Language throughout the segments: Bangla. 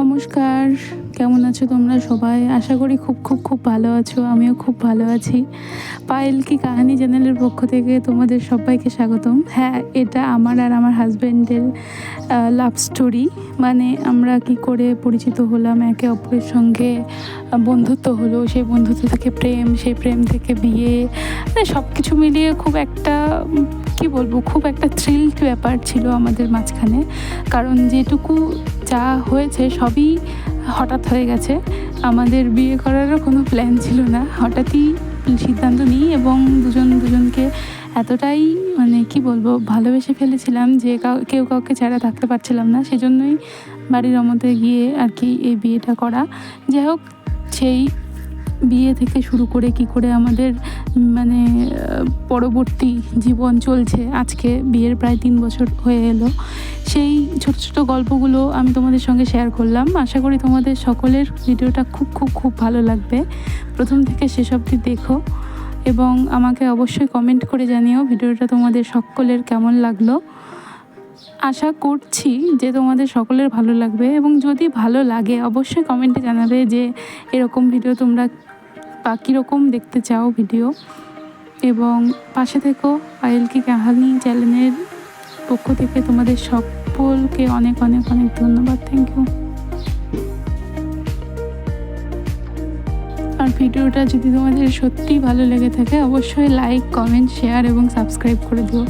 নমস্কার। কেমন আছো তোমরা সবাই? আশা করি খুব খুব খুব ভালো আছো। আমিও খুব ভালো আছি। পায়েল কি কাহানি চ্যানেলের পক্ষ থেকে তোমাদের সবাইকে স্বাগতম। হ্যাঁ এটা আমার আর আমার হাজব্যান্ডের লাভ স্টোরি মানে আমরা কি করে পরিচিত হলাম, একে অপরের সঙ্গে বন্ধুত্ব হলো, সেই বন্ধুত্ব থেকে প্রেম, সেই প্রেম থেকে বিয়ে। মানে সব কিছু মিলিয়ে খুব একটা কি বলব, খুব একটা থ্রিল্ড ব্যাপার ছিল আমাদের মাঝখানে। কারণ যেটুকু যা হয়েছে সবই হঠাৎ হয়ে গেছে। আমাদের বিয়ে করারও কোনো প্ল্যান ছিল না। হঠাৎই সিদ্ধান্ত নিই এবং দুজন দুজনকে এতটাই মানে কি বলব, ভালোবেসে ফেলেছিলাম যে কাউ, কেউ কাউকে ছাড়া থাকতে পারছিলাম না। সেজন্যই বাড়ির মধ্যে গিয়ে আর কি এই বিয়েটা করা। যাই হোক, সেই বিয়ে থেকে শুরু করে কি করে আমাদের মানে পরবর্তী জীবন চলছে, আজকে বিয়ের প্রায় তিন বছর হয়ে এলো। সেই ছোট ছোট গল্পগুলো আমি তোমাদের সঙ্গে শেয়ার করলাম। আশা করি তোমাদের সকলের ভিডিওটা খুব খুব খুব ভালো লাগবে। প্রথম থেকে শেষ অবধি দেখো এবং আমাকে অবশ্যই কমেন্ট করে জানিও ভিডিওটা তোমাদের সকলের কেমন লাগল। আশা করছি যে তোমাদের সকলের ভালো লাগবে এবং যদি ভালো লাগে, অবশ্যই কমেন্টে জানাবে যে এরকম ভিডিও তোমরা বা কীরকম দেখতে চাও ভিডিও? এবং পাশে থেকো পায়েল কি কাহানি চ্যানেলের পক্ষ থেকে তোমাদের সকলকে অনেক অনেক অনেক ধন্যবাদ। থ্যাংক ইউ আর ভিডিওটা যদি তোমাদের সত্যিই ভালো লেগে থাকে, অবশ্যই লাইক কমেন্ট শেয়ার এবং সাবস্ক্রাইব করে দিও।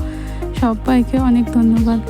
সবাইকে অনেক ধন্যবাদ।